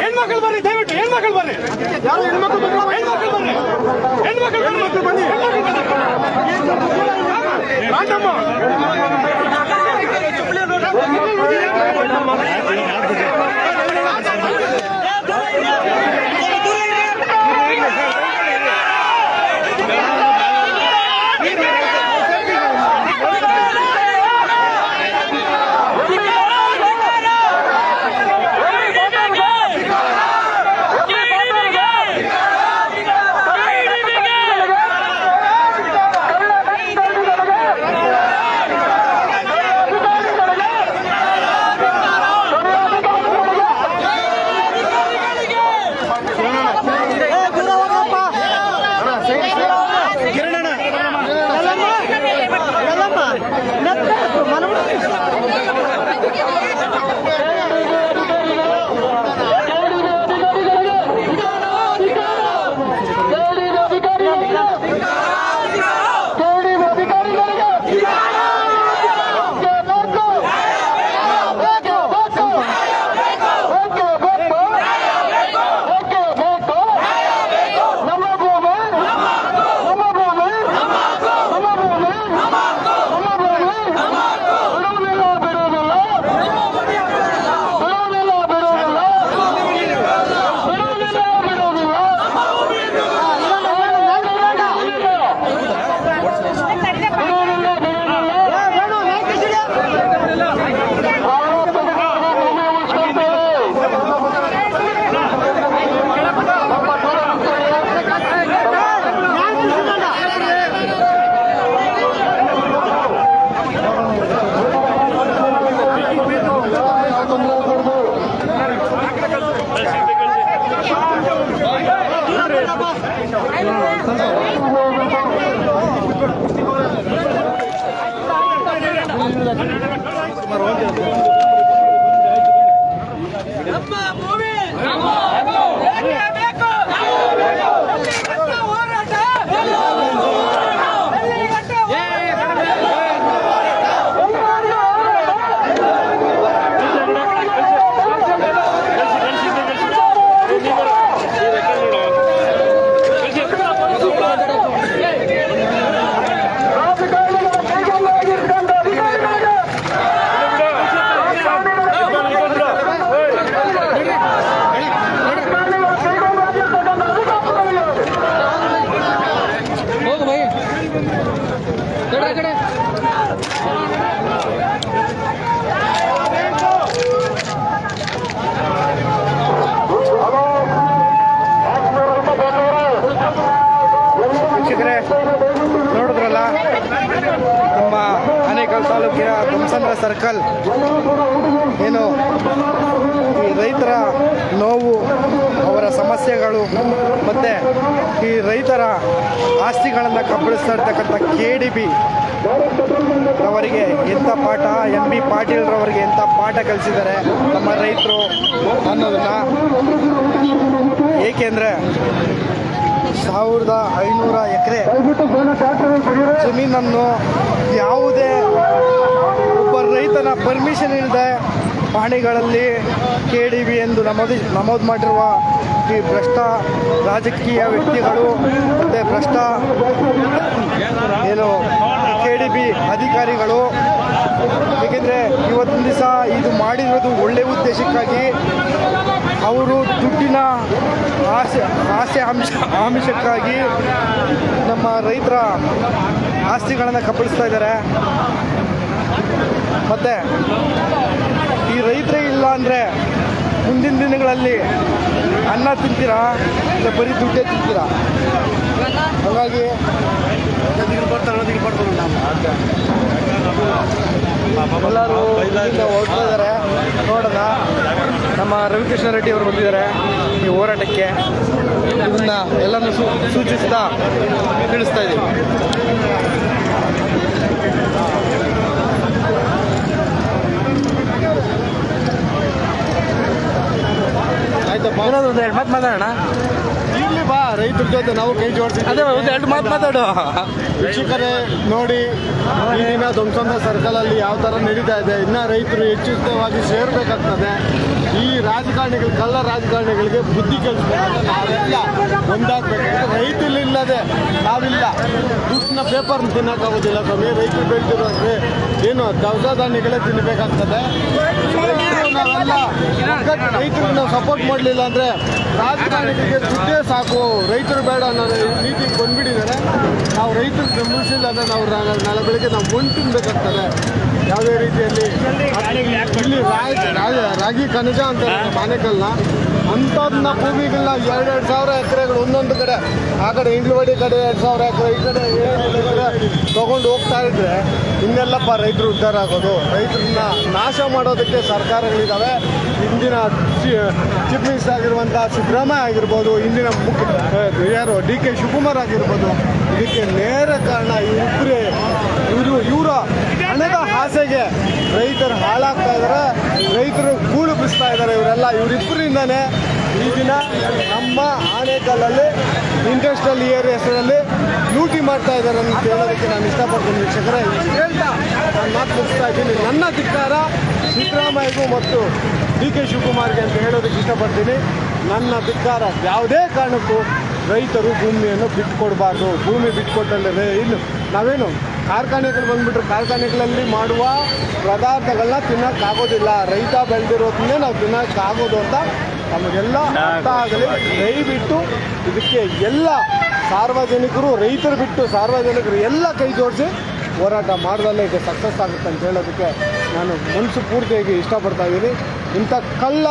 ಹೆಣ್ಮಕ್ಳು ಬನ್ನಿ ದಯವಿಟ್ಟು ಹೆಣ್ಮಕ್ಳು ಬನ್ನಿ ಯಾರು ಹೆಣ್ಮಕ್ಳು ಹೆಣ್ಮಕ್ಳು ಬನ್ನಿ ಹೆಣ್ಮಕ್ಳು ಹೆಣ್ಮಕ್ಳು ಬನ್ನಿ ರಾಜಮ್ಮ ಸರ್ಕಲ್. ಏನು ಈ ರೈತರ ನೋವು ಅವರ ಸಮಸ್ಯೆಗಳು ಮತ್ತು ಈ ರೈತರ ಆಸ್ತಿಗಳನ್ನು ಕಬಳಿಸ್ತಾ ಇರ್ತಕ್ಕಂಥ ಕೆ ಡಿ ಬಿ ರವರಿಗೆ ಎಂಥ ಪಾಠ ಎಂ ಬಿ ಪಾಟೀಲ್ರವರಿಗೆ ಎಂಥ ಪಾಠ ಕಲಿಸಿದ್ದಾರೆ ನಮ್ಮ ರೈತರು ಅನ್ನೋದನ್ನು ಏಕೆಂದರೆ ಸಾವಿರದ ಐನೂರ ಎಕರೆ ಜಮೀನನ್ನು ಯಾವುದೇ ರೈತನ ಪರ್ಮಿಷನ್ ಇಲ್ಲದೆ ಪಾಣಿಗಳಲ್ಲಿ ಕೆ ಎಂದು ನಮೋದಿ ನಮೂದು ಮಾಡಿರುವ ಈ ಭ್ರಷ್ಟ ರಾಜಕೀಯ ವ್ಯಕ್ತಿಗಳು, ಮತ್ತು ಭ್ರಷ್ಟ ಏನು ಕೆ ಡಿ ಬಿ ಅಧಿಕಾರಿಗಳು. ಏಕೆಂದರೆ ಇವತ್ತಿನ ದಿವಸ ಇದು ಮಾಡಿರೋದು ಒಳ್ಳೆಯ ಉದ್ದೇಶಕ್ಕಾಗಿ ಅವರು ದುಡ್ಡಿನ ಆಸೆ ಆಸೆ ಅಂಶ, ಆಮಿಷಕ್ಕಾಗಿ ನಮ್ಮ ರೈತರ ಆಸ್ತಿಗಳನ್ನು ಕಬಳಿಸ್ತಾ ಇದ್ದಾರೆ. ಮತ್ತು ಈ ರೈತರೇ ಇಲ್ಲ ಅಂದ್ರೆ ಮುಂದಿನ ದಿನಗಳಲ್ಲಿ ಅನ್ನ ತಿಂತೀರಾ ಇಲ್ಲ ಬರೀ ದುಡ್ಡೇ ತಿಂತೀರಾ? ಹಾಗಾಗಿ ಎಲ್ಲರೂ ಇದ್ದಾರೆ. ನೋಡೋಣ. ನಮ್ಮ ರವಿಕೃಷ್ಣ ರೆಡ್ಡಿ ಅವರು ಬಂದಿದ್ದಾರೆ ಈ ಹೋರಾಟಕ್ಕೆ. ಇದನ್ನ ಎಲ್ಲನೂ ಸೂಚಿಸ್ತಾ ತಿಳಿಸ್ತಾ ಇದ್ದೀವಿ ಆಯ್ತಪ್ಪ. ಏನಾದ್ರು ಒಂದು ಎರಡು ಮಾತು ಮಾತಾಡೋಣ? ಇಲ್ಲಿ ಬಾ ರೈತರ ಜೊತೆ ನಾವು ಕೈ ಜೋಡಿಸಿ ಅದೇ ಒಂದು ಎರಡು ಮಾತು ಮಾತಾಡು. ವೀಕ್ಷಕರೇ ನೋಡಿ ಈಗಿನ ಸರ್ಕಲ್ ಅಲ್ಲಿ ಯಾವ ತರ ನಡೀತಾ ಇದೆ. ಇನ್ನ ರೈತರು ಹೆಚ್ಚು ಸೇರ್ಬೇಕಾಗ್ತದೆ. ರಾಜಕಾರಣಿಗಳು, ಕಳ್ಳ ರಾಜಕಾರಣಿಗಳಿಗೆ ಬುದ್ಧಿ ಕಲಿಸ್ಬೇಕು ನಾವೆಲ್ಲ ಒಂದಾಗ್ಬೇಕು ರೈತರಿಲ್ಲದೆ ನಾವಿಲ್ಲ. ದುಡ್ಡಿನ ಪೇಪರ್ ತಿನ್ನೋಕ್ಕಾಗೋದಿಲ್ಲ ಸ್ವಾಮಿ. ರೈತರು ಬೆಳೆದಿರೋದ್ರೆ ಏನು ದವಸ ಧಾನ್ಯಗಳೇ ತಿನ್ನಬೇಕಾಗ್ತದೆ ರೈತರಿಗೆ ನಾವು ಸಪೋರ್ಟ್ ಮಾಡಲಿಲ್ಲ ಅಂದರೆ ರಾಜಕಾರಣಿಗಳಿಗೆ ದುಡ್ಡೇ ಸಾಕು. ರೈತರು ಬೇಡ ಅನ್ನೋ ನೀತಿಗೆ ಬಂದ್ಬಿಟ್ಟಿದ್ದಾರೆ. ನಾವು ರೈತರು ಬೆಂಬಲಿಸಿಲ್ಲ ಅಂದರೆ ನಾವು ನಾಳೆ ಬೆಳಿಗ್ಗೆ ನಾವು ಮಣ್ಣು ತಿನ್ಬೇಕಾಗ್ತದೆ. ಯಾವುದೇ ರೀತಿಯಲ್ಲಿ ಇಲ್ಲಿ ರಾಗಿ ಖನಿಜ ಅಂತ ಮಾನೆಕಲ್ನ ಅಂಥದನ್ನ ಭೂಮಿಗಳನ್ನ ಎರಡೆರಡು ಸಾವಿರ ಎಕರೆಗಳು ಒಂದೊಂದು ಕಡೆ, ಆ ಕಡೆ ಇಂಗ್ಲವಾಡಿ ಕಡೆ ಎರಡು ಸಾವಿರ ಎಕರೆ, ಈ ಕಡೆ ತೊಗೊಂಡು ಹೋಗ್ತಾ ಇದ್ರೆ ಇನ್ನೆಲ್ಲಪ್ಪ ರೈತರು ಉದ್ಧಾರ ಆಗೋದು. ರೈತರನ್ನ ನಾಶ ಮಾಡೋದಕ್ಕೆ ಸರ್ಕಾರಗಳಿದ್ದಾವೆ ಇಂದಿನ ಚೀಫ್ ಮಿನಿಸ್ಟರ್ ಆಗಿರುವಂಥ ಸಿದ್ದರಾಮಯ್ಯ ಆಗಿರ್ಬೋದು ಇಂದಿನ ಮುಖ್ಯ ಯಾರು ಡಿ ಕೆ ಶಿವಕುಮಾರ್ ಆಗಿರ್ಬೋದು, ಇದಕ್ಕೆ ನೇರ ಕಾರಣ ಇವರಿಬ್ಬರೇ ಇವರು ಇವರ ಹಣದ ಆಸೆಗೆ ರೈತರು ಹಾಳಾಗ್ತಾ ಇದ್ದಾರೆ ರೈತರು ಕೂಳು ಬಿಸ್ತಾ ಇದ್ದಾರೆ ಇವರೆಲ್ಲ. ಇವರಿಬ್ಬರಿಂದನೇ ಈ ದಿನ ನಮ್ಮ ಆನೇಕಲ್ಲಲ್ಲಿ, ಇಂಡಸ್ಟ್ರಿಯಲ್ ಏರಿಯಾಸ್ನಲ್ಲಿ ಲೂಟಿ ಮಾಡ್ತಾ ಇದ್ದಾರೆ ಅಂತ ಹೇಳೋದಕ್ಕೆ ನಾನು ಇಷ್ಟಪಡ್ತೀನಿ ವೀಕ್ಷಕರೇ. ಹೇಳ್ತಾ ನಾನು ಮಾತು ಮುಗಿಸ್ತಾ ಇದ್ದೀನಿ. ನನ್ನ ಧಿಕ್ಕಾರ ಸಿದ್ದರಾಮಯ್ಯಗೂ ಮತ್ತು ಡಿ ಕೆ ಶಿವಕುಮಾರ್ಗೆ ಅಂತ ಹೇಳೋದಕ್ಕೆ ಇಷ್ಟಪಡ್ತೀನಿ. ನನ್ನ ಧಿಕ್ಕಾರ ಯಾವುದೇ ಕಾರಣಕ್ಕೂ ರೈತರು ಭೂಮಿಯನ್ನು ಬಿಟ್ಟುಕೊಡ್ಬಾರ್ದು ಭೂಮಿ ಬಿಟ್ಟುಕೊಟ್ಟಲ್ಲಿ ಇನ್ನು ನಾವೇನು ಕಾರ್ಖಾನೆಗಳು ಬಂದ್ಬಿಟ್ರೆ ಕಾರ್ಖಾನೆಗಳಲ್ಲಿ ಮಾಡುವ ಪದಾರ್ಥಗಳನ್ನ ತಿನ್ನೋಕ್ಕಾಗೋದಿಲ್ಲ ರೈತ ಬೆಳೆದಿರೋದನ್ನೇ ನಾವು ತಿನ್ನೋಕ್ಕಾಗೋದು ಅಂತ ನಮಗೆಲ್ಲ ಅರ್ಥ ಆಗಲಿ. ದಯವಿಟ್ಟು ಇದಕ್ಕೆ ಎಲ್ಲ ಸಾರ್ವಜನಿಕರು ರೈತರು ಬಿಟ್ಟು ಸಾರ್ವಜನಿಕರು ಎಲ್ಲ ಕೈ ಜೋಡಿಸಿ ಹೋರಾಟ ಮಾಡಿದಲ್ಲೇ ಇದು ಸಕ್ಸಸ್ ಆಗುತ್ತೆ ಅಂತ ಹೇಳೋದಕ್ಕೆ ನಾನು ಮನಸ್ಸು ಪೂರ್ತಿಯಾಗಿ ಇಷ್ಟಪಡ್ತಾ ಇದ್ದೀನಿ. ಇಂಥ ಕಳ್ಳ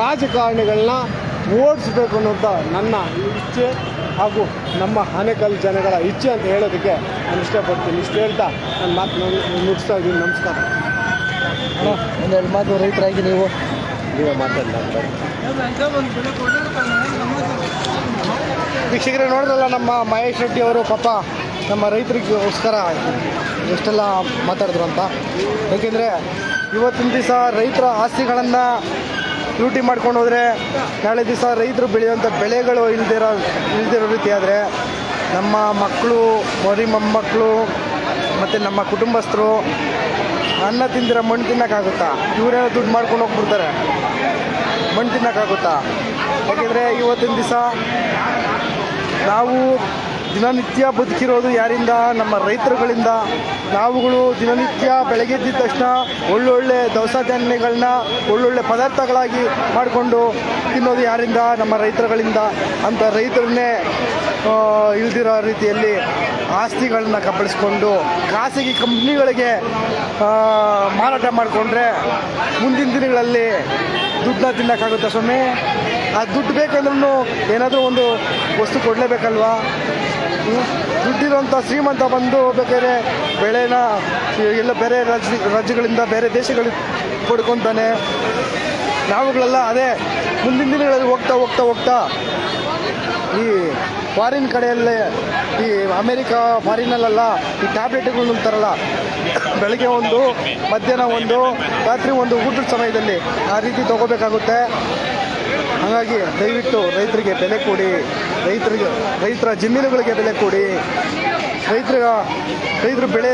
ರಾಜಕಾರಣಿಗಳನ್ನ ಓಡಿಸ್ಬೇಕು ಅನ್ನೋಂಥ ನನ್ನ ಇಚ್ಛೆ ಹಾಗೂ ನಮ್ಮ ಆನೆಕಲ್ ಜನಗಳ ಇಚ್ಛೆ ಅಂತ ಹೇಳೋದಕ್ಕೆ ನಾನು ಇಷ್ಟಪಡ್ತೀನಿ. ಇಷ್ಟು ಹೇಳ್ತಾ ನನ್ನ ಮಾತು ಮುಗಿಸ್ತಾ ಇದ್ದೀನಿ. ನಮಸ್ಕಾರ. ಒಂದೆರಡು ಮಾತು ರೈತರಾಗಿ ನೀವು. ನೀವೇ ಮಾತಾಡಲ್ಲ ವೀಕ್ಷಕರೇ, ನೋಡಿದ್ರಲ್ಲ ನಮ್ಮ ಮಹೇಶ್ ರೆಡ್ಡಿ ಅವರು ಪಾಪ ನಮ್ಮ ರೈತರಿಗೋಸ್ಕರ ಎಷ್ಟೆಲ್ಲ ಮಾತಾಡಿದ್ರು ಅಂತ. ಏಕೆಂದರೆ ಇವತ್ತಿನ ದಿವಸ ರೈತರ ಆಸ್ತಿಗಳನ್ನು ಲೂಟಿ ಮಾಡ್ಕೊಂಡು ಹೋದರೆ ನಾಳೆ ದಿವಸ ರೈತರು ಬೆಳೆಯುವಂಥ ಬೆಳೆಗಳು ಇಲ್ದಿರೋ ಇಲ್ದಿರೋ ರೀತಿ ಆದರೆ ನಮ್ಮ ಮಕ್ಕಳು ಮರಿ ಮೊಮ್ಮಕ್ಕಳು ಮತ್ತು ನಮ್ಮ ಕುಟುಂಬಸ್ಥರು ಅನ್ನ ತಿಂದಿರೋ ಮಣ್ಣು ತಿನ್ನೋಕ್ಕಾಗುತ್ತಾ? ಇವರೇನೋ ದುಡ್ಡು ಮಾಡ್ಕೊಂಡು ಹೋಗ್ಬಿಡ್ತಾರೆ. ಮಣ್ಣು ತಿನ್ನೋಕ್ಕಾಗುತ್ತಾ? ಯಾಕೆಂದರೆ ಇವತ್ತಿನ ದಿವಸ ನಾವು ದಿನನಿತ್ಯ ಬದುಕಿರೋದು ಯಾರಿಂದ? ನಮ್ಮ ರೈತರುಗಳಿಂದ. ನಾವುಗಳು ದಿನನಿತ್ಯ ಬೆಳಗ್ಗೆ ಎದ್ದ ತಕ್ಷಣ ಒಳ್ಳೊಳ್ಳೆ ದವಸ ಧಾನ್ಯಗಳನ್ನ ಒಳ್ಳೊಳ್ಳೆ ಪದಾರ್ಥಗಳಾಗಿ ಮಾಡಿಕೊಂಡು ತಿನ್ನೋದು ಯಾರಿಂದ? ನಮ್ಮ ರೈತರುಗಳಿಂದ. ಅಂತ ರೈತರನ್ನೇ ಇಲ್ದಿರೋ ರೀತಿಯಲ್ಲಿ ಆಸ್ತಿಗಳನ್ನ ಕಬಳಿಸ್ಕೊಂಡು, ಖಾಸಗಿ ಕಂಪ್ನಿಗಳಿಗೆ ಮಾರಾಟ ಮಾಡಿಕೊಂಡ್ರೆ ಮುಂದಿನ ದಿನಗಳಲ್ಲಿ ದುಡ್ಡನ್ನ ತಿನ್ನೋಕ್ಕಾಗುತ್ತೆ ಸ್ವಾಮಿ? ಆ ದುಡ್ಡು ಬೇಕಂದ್ರೂ ಏನಾದರೂ ಒಂದು ವಸ್ತು ಕೊಡಲೇಬೇಕಲ್ವಾ? ಹ್ಮ್? ದುಡ್ಡಿರೋಂಥ ಶ್ರೀಮಂತ ಬಂದು ಬೇಕಾದ್ರೆ ಬೆಳೆನ ಎಲ್ಲ ಬೇರೆ ರಾಜ್ಯ, ರಾಜ್ಯಗಳಿಂದ ಬೇರೆ ದೇಶಗಳಿಗೆ ಪಡ್ಕೊತಾನೆ ನಾವುಗಳೆಲ್ಲ ಅದೇ ಮುಂದಿನ ದಿನಗಳಲ್ಲಿ ಹೋಗ್ತಾ ಹೋಗ್ತಾ ಹೋಗ್ತಾ ಈ ಫಾರಿನ್ ಕಡೆಯಲ್ಲೇ ಈ ಅಮೇರಿಕಾ ಫಾರಿನಲ್ಲೆಲ್ಲ ಈ ಟ್ಯಾಬ್ಲೆಟ್ಗಳು ಉಂತಾರಲ್ಲ ಬೆಳಗ್ಗೆ ಒಂದು, ಮಧ್ಯಾಹ್ನ ಒಂದು, ರಾತ್ರಿ ಒಂದು ಊಟದ ಸಮಯದಲ್ಲಿ ಆ ರೀತಿ ತಗೋಬೇಕಾಗುತ್ತೆ ಹಾಗಾಗಿ ದಯವಿಟ್ಟು ರೈತರಿಗೆ ಬೆಲೆ ಕೊಡಿ, ರೈತರಿಗೆ, ರೈತರ ಜಮೀನುಗಳಿಗೆ ಬೆಲೆ ಕೊಡಿ. ರೈತರ, ರೈತರು ಬೆಳೆ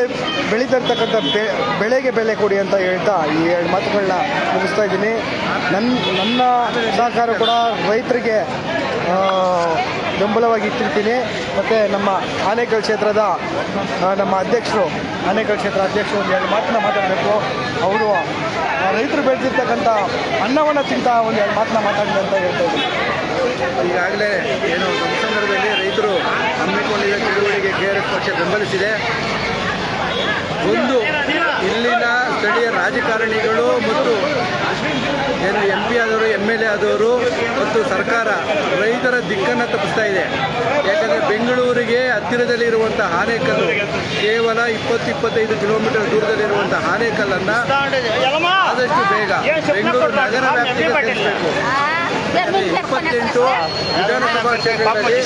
ಬೆಳೀತಿರ್ತಕ್ಕಂಥ ಬೆ, ಬೆಳೆಗೆ ಬೆಲೆ ಕೊಡಿ ಅಂತ ಹೇಳ್ತಾ ಈ ಎರಡು ಮಾತುಗಳನ್ನ ಮುಗಿಸ್ತಾ ಇದ್ದೀನಿ. ನನ್ನ ನನ್ನ ಸಹಕಾರ ಕೂಡ ರೈತರಿಗೆ ಬೆಂಬಲವಾಗಿ ಇಟ್ಟಿರ್ತೀನಿ. ಮತ್ತು ನಮ್ಮ ಆನೇಕಲ್ ಕ್ಷೇತ್ರದ ನಮ್ಮ ಅಧ್ಯಕ್ಷರು, ಆನೇಕಲ್ ಕ್ಷೇತ್ರ ಅಧ್ಯಕ್ಷರು ಒಂದು ಎರಡು ಮಾತನ್ನ ಮಾತಾಡಬೇಕು. ಅವರು ರೈತರು ಬೆಳೆದಿರ್ತಕ್ಕಂಥ ಅನ್ನವನ್ನು ತಿಂತ ಒಂದು ಎರಡು ಮಾತನ್ನ ಮಾತಾಡಿದೆ ಅಂತ ಹೇಳ್ತಾ ಇದ್ದೀನಿ. ಈಗಾಗಲೇ ಏನು ಸಂದರ್ಭದಲ್ಲಿ ರೈತರು ಹಮ್ಮಿಕೊಂಡಿದ್ದ ಚಳುವಳಿಗೆ ಕೆ ಆರ್ ಎಸ್ ಪಕ್ಷ ಬೆಂಬಲಿಸಿದೆ. ಒಂದು, ಇಲ್ಲಿನ ಸ್ಥಳೀಯ ರಾಜಕಾರಣಿಗಳು ಮತ್ತು ಏನು ಎಂ ಪಿ ಆದವರು ಎಂ ಎಲ್ ಎ ಆದವರು ಮತ್ತು ಸರ್ಕಾರ ರೈತರ ದಿಕ್ಕನ್ನು ತಪ್ಪಿಸ್ತಾ ಇದೆ. ಯಾಕಂದರೆ ಬೆಂಗಳೂರಿಗೆ ಹತ್ತಿರದಲ್ಲಿರುವಂಥ ಆನೆಕಲ್ಲು ಕೇವಲ ಇಪ್ಪತ್ತು, ಇಪ್ಪತ್ತೈದು ಕಿಲೋಮೀಟರ್ ದೂರದಲ್ಲಿರುವಂಥ ಆನೆಕಲ್ಲನ್ನು ಆದಷ್ಟು ಬೇಗ ಬೆಂಗಳೂರು ನಗರ ವ್ಯಾಪ್ತಿಗೆ ಸೇರಿಸಬೇಕು. ಇಪ್ಪತ್ತೆಂಟು ವಿಧಾನಸಭಾ ಕ್ಷೇತ್ರಗಳಲ್ಲಿ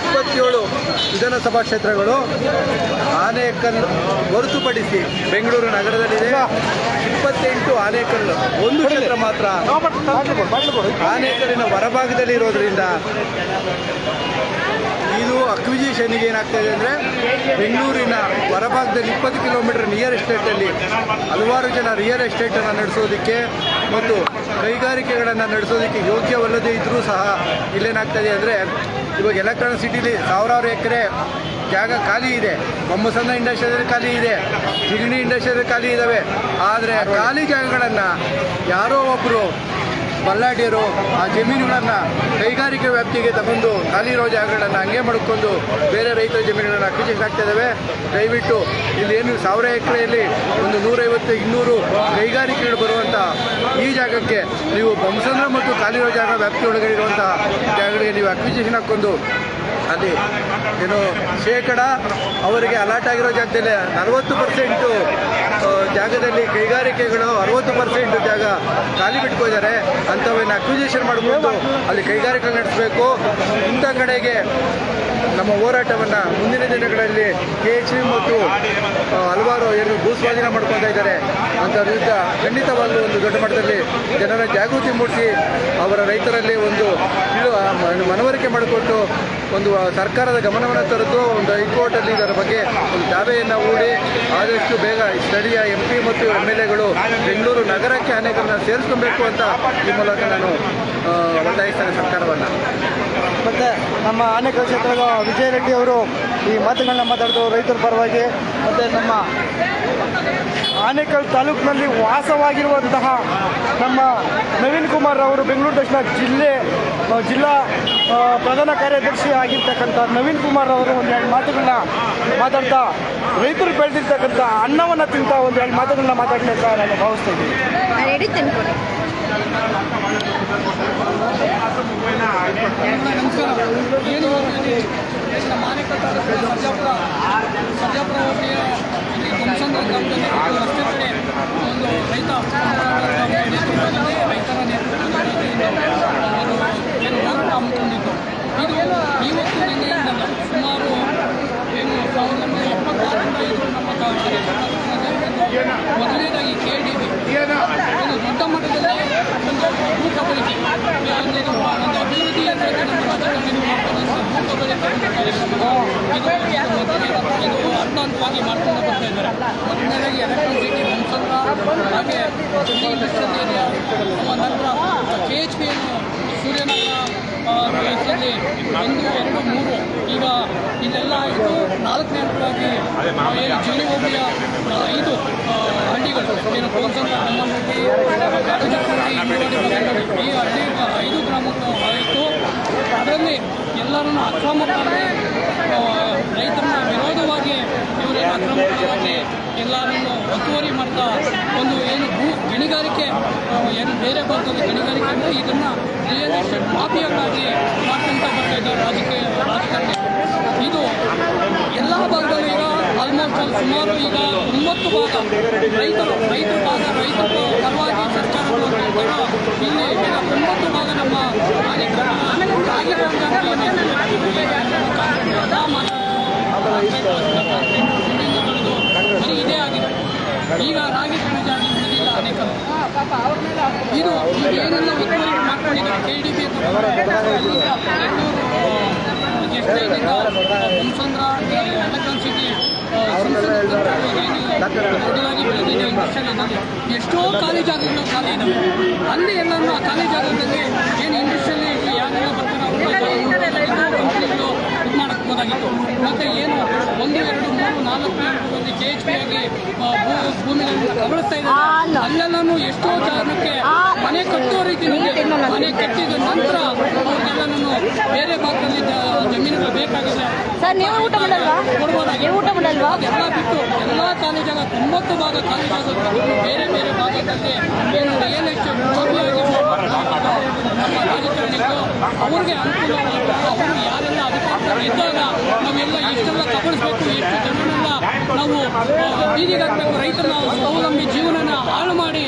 ಇಪ್ಪತ್ತೇಳು ವಿಧಾನಸಭಾ ಕ್ಷೇತ್ರಗಳು ಆನೇಕಲ್ ಹೊರತುಪಡಿಸಿ ಬೆಂಗಳೂರು ನಗರದಲ್ಲಿದೆ. ಇಪ್ಪತ್ತೆಂಟು ಆನೇಕಲ್ ಒಂದು ಕ್ಷೇತ್ರ ಮಾತ್ರ ಆನೇಕಲ್ಲಿನ ಹೊರಭಾಗದಲ್ಲಿ ಇರೋದ್ರಿಂದ ಇದು ಅಕ್ವಿಜಿಷನ್ಗೆ ಏನಾಗ್ತಾ ಇದೆ ಅಂದರೆ ಬೆಂಗಳೂರಿನ ಹೊರಭಾಗದಲ್ಲಿ ಇಪ್ಪತ್ತು ಕಿಲೋಮೀಟರ್ ನಿಯರ್ ಎಸ್ಟೇಟಲ್ಲಿ ಹಲವಾರು ಜನ ರಿಯಲ್ ಎಸ್ಟೇಟನ್ನು ನಡೆಸೋದಕ್ಕೆ ಮತ್ತು ಕೈಗಾರಿಕೆಗಳನ್ನು ನಡೆಸೋದಕ್ಕೆ ಯೋಗ್ಯವಲ್ಲದೇ ಇದ್ದರೂ ಸಹ ಇಲ್ಲೇನಾಗ್ತದೆ ಅಂದರೆ ಇವಾಗ ಎಲೆಕ್ಟ್ರಾನಿಕ್ ಸಿಟಿಲಿ ಸಾವಿರಾರು ಎಕರೆ ಜಾಗ ಖಾಲಿ ಇದೆ. ಬೊಮ್ಮಸಂದ ಇಂಡಸ್ಟ್ರಿಯಲ್ಲಿ ಖಾಲಿ ಇದೆ. ಜಿಗಣಿ ಇಂಡಸ್ಟ್ರಿಯಲ್ಲಿ ಖಾಲಿ ಇದ್ದಾವೆ ಆದರೆ ಖಾಲಿ ಜಾಗಗಳನ್ನು ಯಾರೋ ಒಬ್ಬರು ಬಲ್ಲಾಟಿಯರು ಆ ಜಮೀನುಗಳನ್ನು ಕೈಗಾರಿಕೆ ವ್ಯಾಪ್ತಿಗೆ ತಗೊಂಡು ಖಾಲಿ ಇರೋ ಜಾಗಗಳನ್ನು ಹಂಗೆ ಮಾಡ್ಕೊಂಡು ಬೇರೆ ರೈತರ ಜಮೀನುಗಳನ್ನು ಅಕ್ವಿಜಿಷನ್ ಆಗ್ತಾ ಇದ್ದಾವೆ ದಯವಿಟ್ಟು ಇಲ್ಲಿ ಏನು ಸಾವಿರ ಎಕರೆಯಲ್ಲಿ ಒಂದು ನೂರೈವತ್ತು, ಇನ್ನೂರು ಕೈಗಾರಿಕೆಗಳು ಬರುವಂಥ ಈ ಜಾಗಕ್ಕೆ ನೀವು ಬಂಸಂದ್ರ ಮತ್ತು ಖಾಲಿ ಇರೋ ಜಾಗ ವ್ಯಾಪ್ತಿ ಒಳಗಡೆ ಇರುವಂಥ ಜಾಗಗಳಿಗೆ ನೀವು ಅಕ್ವಿಜೇಷನ್ ಹಾಕ್ಕೊಂಡು ಅಲ್ಲಿ ಏನು ಶೇಕಡ ಅವರಿಗೆ ಅಲಾಟ್ ಆಗಿರೋ ಜಾಗದಲ್ಲಿ ನಲವತ್ತು ಪರ್ಸೆಂಟು ಜಾಗದಲ್ಲಿ ಕೈಗಾರಿಕೆಗಳು ಅರವತ್ತು ಪರ್ಸೆಂಟ್ ಜಾಗ ಖಾಲಿ ಬಿಟ್ಕೊಂಡಿದ್ದಾರೆ ಅಂಥವನ್ನ ಅಕ್ವಿಜೇಷನ್ ಮಾಡ್ಕೊಂಡು ಅಲ್ಲಿ ಕೈಗಾರಿಕೆ ನಡೆಸಬೇಕು. ಇಂಥ ಕಡೆಗೆ ನಮ್ಮ ಹೋರಾಟವನ್ನು ಮುಂದಿನ ದಿನಗಳಲ್ಲಿ ಕೆ ಎಚ್ ವಿ ಮತ್ತು ಹಲವಾರು ಏನು ಭೂ ಸ್ವಾಧೀನ ಮಾಡ್ಕೊತಾ ಇದ್ದಾರೆ. ಅಂತ ವಿರುದ್ಧ ಖಂಡಿತವಾಗಲೂ ಒಂದು ದೊಡ್ಡ ಮಟ್ಟದಲ್ಲಿ ಜನರ ಜಾಗೃತಿ ಮೂಡಿಸಿ ಅವರ ರೈತರಲ್ಲಿ ಒಂದು ಮನವರಿಕೆ ಮಾಡಿಕೊಟ್ಟು ಒಂದು ಸರ್ಕಾರದ ಗಮನವನ್ನು ತರೆದು ಒಂದು ಹೈಕೋರ್ಟಲ್ಲಿ ಇದರ ಬಗ್ಗೆ ಒಂದು ದಾವೆಯನ್ನು ಹೂಡಿ ಆದಷ್ಟು ಬೇಗ ಸ್ಥಳೀಯ ಎಂ ಪಿ ಮತ್ತು ಎಂ ಎಲ್ ಎಗಳು ಬೆಂಗಳೂರು ನಗರಕ್ಕೆ ಅನೇಕರನ್ನ ಸೇರಿಸ್ಕೊಬೇಕು ಅಂತ ಈ ಮೂಲಕ ನಾನು ಒತ್ತಾಯಿಸ್ತೇನೆ ಸರ್ಕಾರವನ್ನು. ಮತ್ತು ನಮ್ಮ ಆನೇಕಲ್ ಕ್ಷೇತ್ರದ ವಿಜಯ ರೆಡ್ಡಿ ಅವರು ಈ ಮಾತುಗಳನ್ನ ಮಾತಾಡಿದ್ರು ರೈತರ ಪರವಾಗಿ ಮತ್ತು ನಮ್ಮ ಆನೇಕಲ್ ತಾಲೂಕಿನಲ್ಲಿ ವಾಸವಾಗಿರುವಂತಹ ನಮ್ಮ ನವೀನ್ ಕುಮಾರ್ ಅವರು ಬೆಂಗಳೂರು ದಕ್ಷಿಣ ಜಿಲ್ಲೆ ಜಿಲ್ಲಾ ಪ್ರಧಾನ ಕಾರ್ಯದರ್ಶಿ ಆಗಿರ್ತಕ್ಕಂಥ ನವೀನ್ ಕುಮಾರ್ ಅವರು ಒಂದೆರಡು ಮಾತುಗಳನ್ನ ಮಾತಾಡ್ತಾ ರೈತರು ಬೆಳೆದಿರ್ತಕ್ಕಂಥ ಅನ್ನವನ್ನು ತಿಂತ ಒಂದೆರಡು ಮಾತುಗಳನ್ನ ಮಾತಾಡಲಿ ಅಂತ ನಾನು ಭಾವಿಸ್ತಾ ಇದ್ದೀನಿ. ಏನು ನಮ್ಮ ತಾಲೂಕಿನ ಸರ್ಜಾಪುರ ಸರ್ಜಾಪುರ ಹೋಬಳಿಯ ಗ್ರಾಮದಲ್ಲಿ ರಸ್ತೆ ಕಡೆ ಒಂದು ರೈತ ನೇತೃತ್ವದಲ್ಲಿ ರೈತರ ನೇತೃತ್ವದಲ್ಲಿ ಅವರು ಏನು ಹೋರಾಟ ಹಮ್ಮಿಕೊಂಡಿದ್ದು ಇದು ಇವತ್ತು ನಿನ್ನೆಯಿಂದಲ್ಲ ಸುಮಾರು ಏನು ಸಾವಿರದ ಒಂಬೈನೂರ ಎಪ್ಪತ್ತಾರರಿಂದ ಇದು ನಮ್ಮ ತಾಲೂಕಿನಲ್ಲಿ ಒಂದು ಮೊದಲನೇದಾಗಿ ಕೆ ಡಿ ಬಿ ಒಂದು ದೊಡ್ಡ ಮಟ್ಟದಲ್ಲಿ ಒಂದು ಭೂ ಕಬಳಿಕೆ ಒಂದು ಇದು ಒಂದು ಅಭಿವೃದ್ಧಿ ಹೆಸರಲ್ಲಿ ನಮ್ಮ ರಾಜಕಾರಣಿಗಳು ಮಾಡ್ಕೊಂಡಂಥ ಭೂ ಕಬಳಿಕೆ ಕಾರ್ಯಕ್ರಮ ಇದು ಮೊದಲನೇದಾಗಿ ಇದು ಹಂತ ಹಂತವಾಗಿ ಮಾಡ್ಕೊಂಡು ಬರ್ತಾ ಇದ್ದಾರೆ ಮೊದಲನೇದಾಗಿ ಎಲೆಕ್ಟ್ರಿಸಿಟಿ ವಂಶಂದ್ರ ಹಾಗೆ ಜಿಲ್ಲೆ ಇಂಡಸ್ಟ್ರಿಯಲ್ ಏರಿಯಾ ನಂತರ ಅನ್ನು ಸೂರ್ಯನಗರ ಆ, ಒಂದು ಎರಡು ಮೂರು. ಈಗ ಇಲ್ಲೆಲ್ಲ ಇದು ನಾಲ್ಕನೇ ಹಂತವಾಗಿ ಜೀವನ ಆ, ಐದು ಹಳ್ಳಿಗಳು ಏನು ಕೋಲ್ಸಂದ್ರ ಗಾಡಿಜಪ್ಪನಹಳ್ಳಿ ಈ ಹಳ್ಳಿ ಐದು ಗ್ರಾಮಗಳು ಆಯಿತು. ಅದರಲ್ಲಿ ಎಲ್ಲರನ್ನು ಅಕ್ರಮ ರೈತರನ್ನ ಅಕ್ರಮವಾಗಿ ಎಲ್ಲರನ್ನು ಒತ್ತುವರಿ ಮಾಡ್ತಾ ಒಂದು ಏನು ಭೂ ಗಣಿಗಾರಿಕೆ ಏನು ಬೇರೆ ಭಾಗದಲ್ಲಿ ಗಣಿಗಾರಿಕೆ ಅಂದರೆ ಇದನ್ನು ರಿಯಲ್ ಎಸ್ಟೇಟ್ ಮಾಫಿಯಾಗಾಗಿ ಮಾಡ್ಕೊಂತ ಬರ್ತಾ ಇದ್ದಾರೆ ರಾಜಕೀಯ ರಾಜಕಾರಣಿ. ಇದು ಎಲ್ಲ ಭಾಗದಲ್ಲಿ ಈಗ ಆಲ್ಮೋಸ್ಟ್ ಆಲ್ ಸುಮಾರು ಈಗ ಒಂಬತ್ತು ಭಾಗ ರೈತರು, ರೈತರ ಭಾಗ, ರೈತರ ಪರವಾಗಿ ಸರ್ಕಾರಗಳು ಇಲ್ಲಿ ಒಂಬತ್ತು ಭಾಗ ನಮ್ಮ ಆಗಿರುವಂಥ ಇದೇ ಆಗಿದೆ. ಈಗ ರಾಗಿ ಕಣಜಾಗಿ ಉಳಿದಿಲ್ಲ ಅನೇಕ ಇದು ಏನೆಲ್ಲ ಒತ್ತುವರಿ ಮಾಡ್ಕೊಂಡಿದ್ದಾರೆ ಕೆ ಡಿ ಬಿ ಅಂತ ಎಲೆಕ್ಟ್ರಾನ್ ಸಿಟಿ ದೊಡ್ಡದಾಗಿ ಬೆಳೆದಿದೆ ಇಂಡಸ್ಟ್ರಿಯಲ್ ಎಷ್ಟೋ ಖಾಲಿ ಜಾಗಗಳು ಖಾಲಿ ಇದ್ದಾವೆ ಅಲ್ಲಿ ಎಲ್ಲರೂ ಆ ಖಾಲಿ ಜಾಗದಲ್ಲಿ ಏನು ಇಂಡಸ್ಟ್ರಿಯಲ್ಲಿ ಯಾರೆಲ್ಲ ಬರ್ತಾರೆ ಇದು ಮತ್ತೆ ಏನು ಒಂದು ಎರಡು ಮೂರು ನಾಲ್ಕು ಒಂದು ಕೆ ಎಚ್ ಪಿ ಆಗಿ ಭೂಮಿ ಕಬಳಿಸ್ತಾ ಇದ್ದಾರೆ. ಅಲ್ಲೆಲ್ಲನೂ ಎಷ್ಟೋ ಜನಕ್ಕೆ ಮನೆ ಕಟ್ಟೋ ರೀತಿ ಮನೆ ಕಟ್ಟಿದ ನಂತರ ಅವ್ರಿಗೆಲ್ಲನೂ ಬೇರೆ ಭಾಗದಲ್ಲಿ ಜ- ಜಮೀನುಗಳು ಬೇಕಾಗಿದೆ. ಕೊಡ್ಬೋದಾಗಿ ಊಟ ಮಾಡಲ್ವಾ? ಎಲ್ಲ ಬಿಟ್ಟು ಎಲ್ಲ ಖಾಲಿ ಜಾಗ ತೊಂಬತ್ತು ಭಾಗ ಖಾಲಿ ಜಾಗ ಬೇರೆ ಬೇರೆ ಭಾಗದಲ್ಲಿ ಏನು ರಿಯಲ್ ಎಸ್ಟೇಟ್ ನಮ್ಮ ರಾಜಕಾರಣಿಗಳು ಅವ್ರಿಗೆ ಅನುಕೂಲವಾಗಬೇಕು ಅವರು ಯಾರೆಲ್ಲ ಅಧಿಕಾರದಲ್ಲಿ ಇದ್ದಾಗ ನಾವೆಲ್ಲ ಇಷ್ಟೆಲ್ಲ ಕಬಳಿಸ್ಬೇಕು ಎಷ್ಟು ಜನನೆಲ್ಲ ನಾವು ಬೀದಿಗಟ್ಟಬೇಕು ರೈತರು ನಾವು ಸ್ವಾವಲಂಬಿ ಜೀವನನ ಹಾಳು ಮಾಡಿ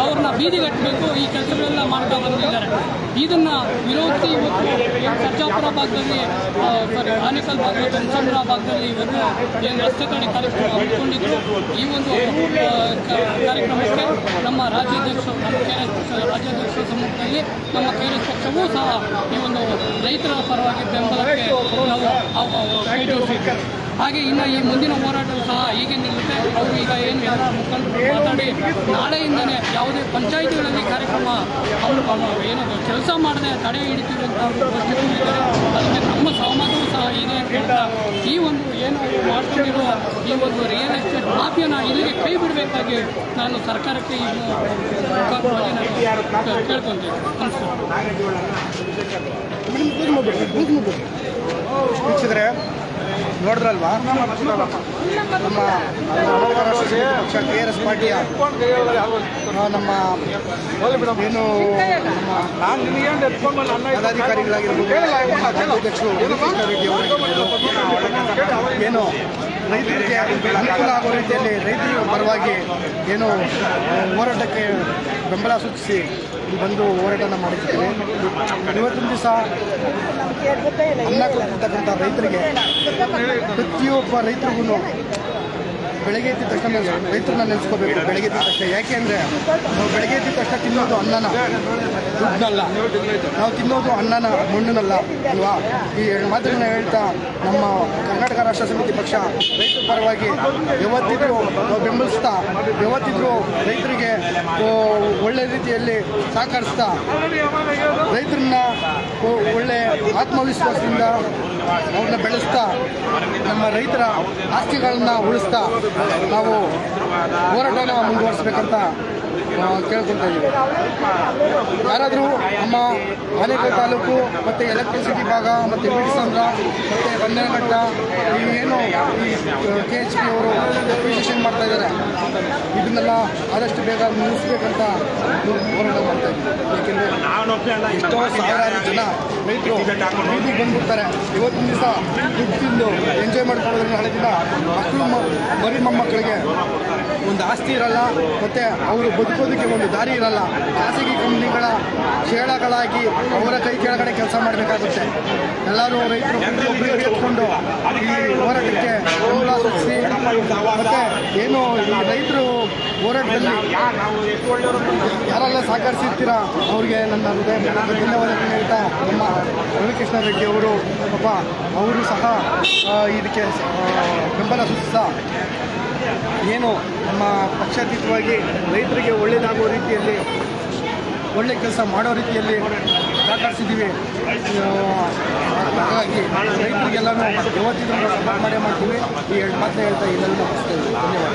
ಅವ್ರನ್ನ ಬೀದಿಗಟ್ಟಬೇಕು ಈ ಕೆಲಸಗಳೆಲ್ಲ ಮಾಡ್ತಾ ಬಂದಿದ್ದಾರೆ ಇದನ್ನ ವಿರೋಧಿಸಿ ಇವತ್ತು ಸರ್ಜಾಪುರ ಭಾಗದಲ್ಲಿ ಸಾರಿ ಆನೇಕಲ್ ಭಾಗದಲ್ಲಿ ತುಮಸಂದ್ರ ಭಾಗದಲ್ಲಿ ಇವತ್ತು ಏನು ರಸ್ತೆ ತಡೆ ಕಾರ್ಯಕ್ರಮ ಹಮ್ಮಿಕೊಂಡಿದ್ರು ಈ ಒಂದು ಕಾರ್ಯಕ್ರಮಕ್ಕೆ ನಮ್ಮ ರಾಜ್ಯಾಧ್ಯಕ್ಷರು ನಮ್ಮ ಕೆ ಪಕ್ಷ ರಾಜ್ಯಾಧ್ಯಕ್ಷರ ಸಮ್ಮುಖದಲ್ಲಿ ನಮ್ಮ ಕೆ ಎಸ್ ಪಕ್ಷವೂ ಸಹ ಈ ಒಂದು ರೈತರ ಪರವಾಗಿ ಬೆಂಬಲಕ್ಕೆ ನಾವು ಹಾಗೆ ಇನ್ನು ಈ ಮುಂದಿನ ಹೋರಾಟವು ಸಹ ಹೀಗೆ ನಿಲ್ಲುತ್ತೆ. ಅವರು ಈಗ ಏನು ಎಲ್ಲ ಮುಖಂಡರು ಮಾತಾಡಿ ನಾಳೆಯಿಂದನೇ ಯಾವುದೇ ಪಂಚಾಯಿತಿಗಳಲ್ಲಿ ಕಾರ್ಯಕ್ರಮ ಅವರು ಏನು ಕೆಲಸ ಮಾಡದೆ ತಡೆ ಹಿಡಿತಿರುವಂಥ ಪರಿಸ್ಥಿತಿ ಅದಕ್ಕೆ ನಮ್ಮ ಸಹಮತವೂ ಸಹ ಇದೆ ಅಂತ ಹೇಳ್ತಾ ಈ ಒಂದು ಏನು ಅವರು ಮಾಡ್ಕೊಂಡಿರುವ ಈ ಒಂದು ರಿಯಲ್ ಎಸ್ಟೇಟ್ ಮಾಫಿಯಾನ ಇಲ್ಲಿಗೆ ಕೈ ಬಿಡಬೇಕಾಗಿ ನಾನು ಸರ್ಕಾರಕ್ಕೆ ಈ ಮುಖಾಂತರವಾಗಿ ನಾನು ಕೇಳ್ಕೊತೀನಿ ನೋಡಿದ್ರಲ್ವಾ? ನಮ್ಮ ಪಕ್ಷ ಕೆ ಆರ್ ಎಸ್ ಪಾರ್ಟಿಯ ನಮ್ಮ ಏನು ಪದಾಧಿಕಾರಿಗಳಾಗಿರ್ಬೋದು ಅವರಾಗಿರ್ಬೋದು ಏನು ರೈತರಿಗೆ ಅನುಕೂಲ ಆಗೋ ರೀತಿಯಲ್ಲಿ ರೈತರ ಪರವಾಗಿ ಏನು ಹೋರಾಟಕ್ಕೆ ಬೆಂಬಲ ಸೂಚಿಸಿ ಇಲ್ಲಿ ಬಂದು ಹೋರಾಟನ ಮಾಡಿದ್ದೀವಿ. ಇವತ್ತಿನ ದಿವಸ ಅನ್ನ ಕೊಡ್ತಕ್ಕಂಥ ರೈತರಿಗೆ ಪ್ರತಿಯೊಬ್ಬ ರೈತರಿಗೂ ಬೆಳಗ್ಗೆ ಎದ್ದ ತಕ್ಷಣ ರೈತರನ್ನ ನೆನೆಸ್ಕೋಬೇಕು. ಬೆಳಗ್ಗೆ ಎದ್ದ ತಕ್ಷಣ. ಯಾಕೆ ಅಂದರೆ ನಾವು ಬೆಳಗ್ಗೆ ಎದ್ದ ತಕ್ಷಣ ತಿನ್ನೋದು ಅನ್ನನ, ದುಡ್ಡಲ್ಲ. ನಾವು ತಿನ್ನೋದು ಅನ್ನನ, ಮಣ್ಣನಲ್ಲ. ಅಲ್ವಾ ಈ ಎರಡು ಮಾತುಗಳನ್ನ ಹೇಳ್ತಾ ನಮ್ಮ ಕರ್ನಾಟಕ ರಾಷ್ಟ್ರ ಸಮಿತಿ ಪಕ್ಷ ರೈತರ ಪರವಾಗಿ ಯಾವತ್ತಿದ್ರೂ ನಾವು ಬೆಂಬಲಿಸ್ತಾ, ಯಾವತ್ತಿದ್ರೂ ರೈತರಿಗೆ ಒಳ್ಳೆ ರೀತಿಯಲ್ಲಿ ಸಹಕರಿಸ್ತಾ, ರೈತರನ್ನ ಒಳ್ಳೆ ಆತ್ಮವಿಶ್ವಾಸದಿಂದ ಅವ್ರನ್ನ ಬೆಳೆಸ್ತಾ, ನಮ್ಮ ರೈತರ ಆಸ್ತಿಗಳನ್ನ ಉಳಿಸ್ತಾ ನಾವು ಹೋರಾಟನ ಮುಂದುವರಿಸ್ಬೇಕಂತ ಆ, ಕೇಳ್ಕೊತಾ ಇದ್ದೀವಿ. ಯಾರಾದರೂ ನಮ್ಮ ಆನೇಕಲ್ ತಾಲೂಕು ಮತ್ತು ಎಲೆಕ್ಟ್ರಿಸಿಟಿ ಭಾಗ ಮತ್ತು ಬಿಡಿಸಂದ್ರ ಮತ್ತು ಬನ್ನೇಘಟ್ಟ ಈ ಏನು ಈ ಕೆ ಎಚ್ ಪಿ ಅವರು ಅಪ್ರಿಸಿಯೇಷನ್ ಮಾಡ್ತಾ ಇದ್ದಾರೆ. ಇದನ್ನೆಲ್ಲ ಆದಷ್ಟು ಬೇಗ ನಿಲ್ಲಿಸ್ಬೇಕಂತ ಹೋರಾಟ ಮಾಡ್ತಾ ಇದ್ದೀವಿ. ಏಕೆಂದರೆ ಎಷ್ಟೋ ಸಾವಿರಾರು ಜನ ರೈತರು ಬೀದಿಗೆ ಬಂದ್ಬಿಡ್ತಾರೆ. ಇವತ್ತಿನ ದಿವಸ ದುಡ್ಡು ತಿಂದು ಎಂಜಾಯ್ ಮಾಡ್ಕೊಳ್ಳೋದ್ರಿಂದ ಹಳೆ ದಿನ ಮಕ್ಕಳು ಮರಿ ಮೊಮ್ಮಕ್ಕಳಿಗೆ ಒಂದು ಆಸ್ತಿ ಇರಲ್ಲ ಮತ್ತು ಅವರು ಬದುಕೋದಕ್ಕೆ ಒಂದು ದಾರಿ ಇರಲ್ಲ. ಖಾಸಗಿ ಕಂಪ್ನಿಗಳ ಶೇಳಗಳಾಗಿ ಅವರ ಕೈ ಕೆಳಗಡೆ ಕೆಲಸ ಮಾಡಬೇಕಾಗುತ್ತೆ. ಎಲ್ಲರೂ ರೈತರು ಎತ್ಕೊಂಡು ಈ ಹೋರಾಟಕ್ಕೆ ಮತ್ತೆ ಏನು ರೈತರು ಹೋರಾಟದಲ್ಲಿ ಯಾರೆಲ್ಲ ಸಹಕರಿಸಿರ್ತೀರಾ? ಅವ್ರಿಗೆ ನನ್ನ ಹೃದಯ ಧನ್ಯವಾದಗಳನ್ನು ಹೇಳ್ತಾ ನಮ್ಮ ರವಿಕೃಷ್ಣ ರೆಡ್ಡಿ ಅವರು ಪಾಪ ಅವರು ಸಹ ಇದಕ್ಕೆ ಬೆಂಬಲ ಸೂಚಿಸ್ತಾ ಏನು ನಮ್ಮ ಪಕ್ಷಾತೀತವಾಗಿ ರೈತರಿಗೆ ಒಳ್ಳೆಯದಾಗುವ ರೀತಿಯಲ್ಲಿ, ಒಳ್ಳೆ ಕೆಲಸ ಮಾಡೋ ರೀತಿಯಲ್ಲಿ ಸಹಕರಿಸಿದ್ದೀವಿ ಹಾಗಾಗಿ ರೈತರಿಗೆಲ್ಲನೂ ಸಪೋರ್ಟ್ ಮಾಡೇ ಮಾಡ್ತೀವಿ. ಈ ಎರಡು ಮಾತನ್ನ ಹೇಳ್ತಾ ಮುಗಿಸ್ತೇವೆ. ಧನ್ಯವಾದ